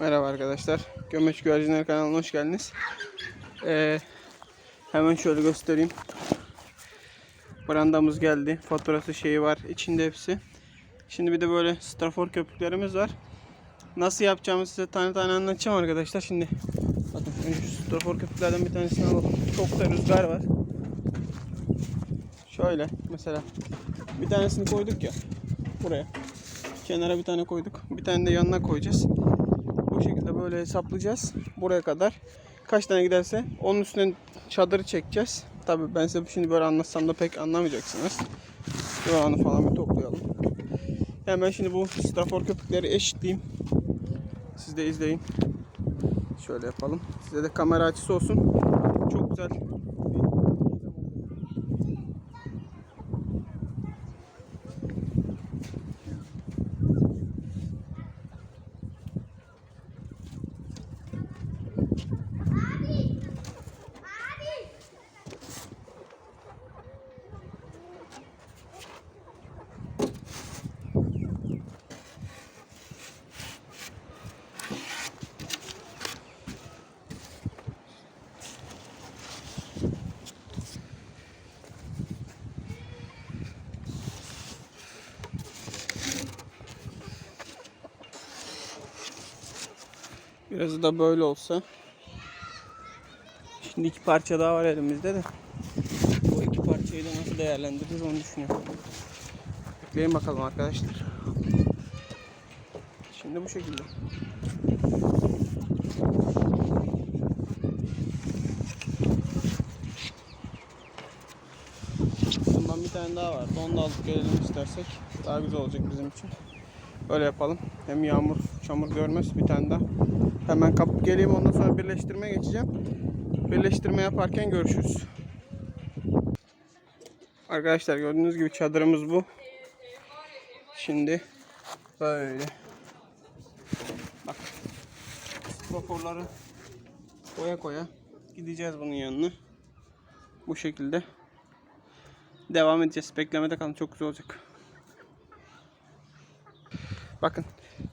Merhaba arkadaşlar. Gömeç Güvercinler kanalına hoş geldiniz. Ee, hemen şöyle göstereyim. Brandamız geldi. Faturası şeyi var. içinde hepsi. Şimdi bir de böyle strafor köpüklerimiz var. Nasıl yapacağımı size tane tane anlatacağım arkadaşlar. Şimdi bakın önce strafor köpüklerden bir tanesini alalım. Çok da rüzgar var. Şöyle mesela bir tanesini koyduk ya buraya. Kenara bir tane koyduk. Bir tane de yanına koyacağız. Böyle hesaplayacağız. Buraya kadar. Kaç tane giderse onun üstüne çadırı çekeceğiz. Tabii ben size şimdi böyle anlatsam da pek anlamayacaksınız. Yoğanı falan bir toplayalım. Hemen şimdi bu strafor köpükleri eşitleyeyim. Siz de izleyin. Şöyle yapalım. Size de kamera açısı olsun. Çok güzel. Biraz da böyle olsa. Şimdi iki parça daha var elimizde de. Bu iki parçayı da nasıl değerlendiririz onu düşünüyorum. Bekleyin bakalım arkadaşlar. Şimdi bu şekilde. Bundan bir tane daha vardı. Onu da alıp gelelim istersek. Daha güzel olacak bizim için. Böyle yapalım. Hem yağmur, çamur görmez bir tane daha. Hemen kapıp geleyim ondan sonra birleştirmeye geçeceğim. Birleştirme yaparken görüşürüz. Arkadaşlar gördüğünüz gibi çadırımız bu. Şimdi böyle. Bak. Raporları koya koya gideceğiz bunun yanına. Bu şekilde devam edeceğiz. Beklemede kalın çok güzel olacak. Bakın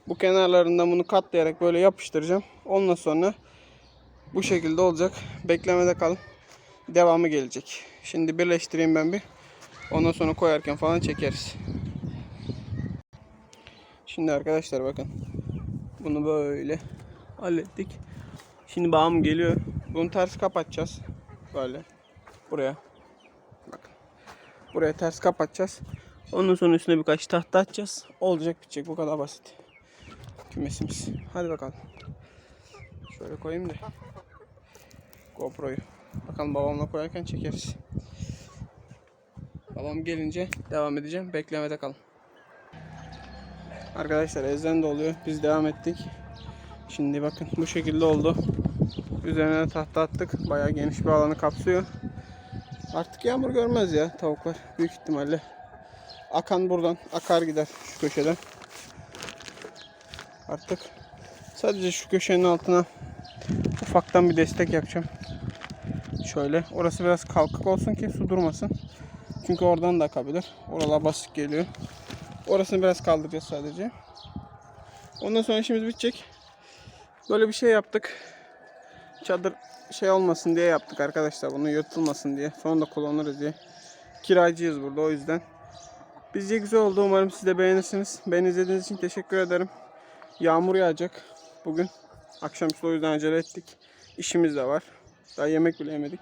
bu kenarlarından bunu katlayarak böyle yapıştıracağım. Ondan sonra bu şekilde olacak. Beklemede kalın. Devamı gelecek. Şimdi birleştireyim ben bir. Ondan sonra koyarken falan çekeriz. Şimdi arkadaşlar bakın. Bunu böyle hallettik. Şimdi bağım geliyor. Bunu ters kapatacağız. Böyle. Buraya. Bakın. Buraya ters kapatacağız. Ondan sonra üstüne birkaç tahta atacağız. Olacak bitecek. Bu kadar basit. Kümesimiz. Hadi bakalım. Şöyle koyayım da. GoPro'yu. Bakalım babamla koyarken çekeriz. Babam gelince devam edeceğim. Beklemede kalın. Arkadaşlar ezden de oluyor. Biz devam ettik. Şimdi bakın bu şekilde oldu. Üzerine tahta attık. Bayağı geniş bir alanı kapsıyor. Artık yağmur görmez ya tavuklar. Büyük ihtimalle. Akan buradan akar gider şu köşeden. Artık sadece şu köşenin altına ufaktan bir destek yapacağım. Şöyle. Orası biraz kalkık olsun ki su durmasın. Çünkü oradan da akabilir. Oralar basık geliyor. Orasını biraz kaldıracağız sadece. Ondan sonra işimiz bitecek. Böyle bir şey yaptık. Çadır şey olmasın diye yaptık arkadaşlar. Bunu yırtılmasın diye. Sonra da kullanırız diye. Kiracıyız burada o yüzden. Bizce güzel oldu. Umarım siz de beğenirsiniz. Beni izlediğiniz için teşekkür ederim. Yağmur yağacak bugün. Akşamüstü o yüzden acele ettik. İşimiz de var. Daha yemek bile yemedik.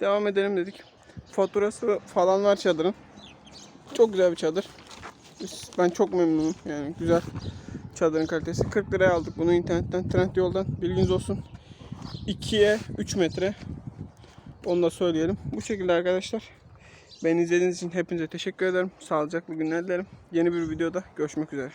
Devam edelim dedik. Faturası falan var çadırın. Çok güzel bir çadır. Ben çok memnunum. Yani güzel çadırın kalitesi. 40 liraya aldık bunu internetten, trend yoldan. Bilginiz olsun. 2'ye 3 metre. Onu da söyleyelim. Bu şekilde arkadaşlar. Beni izlediğiniz için hepinize teşekkür ederim. Sağlıcaklı günler dilerim. Yeni bir videoda görüşmek üzere.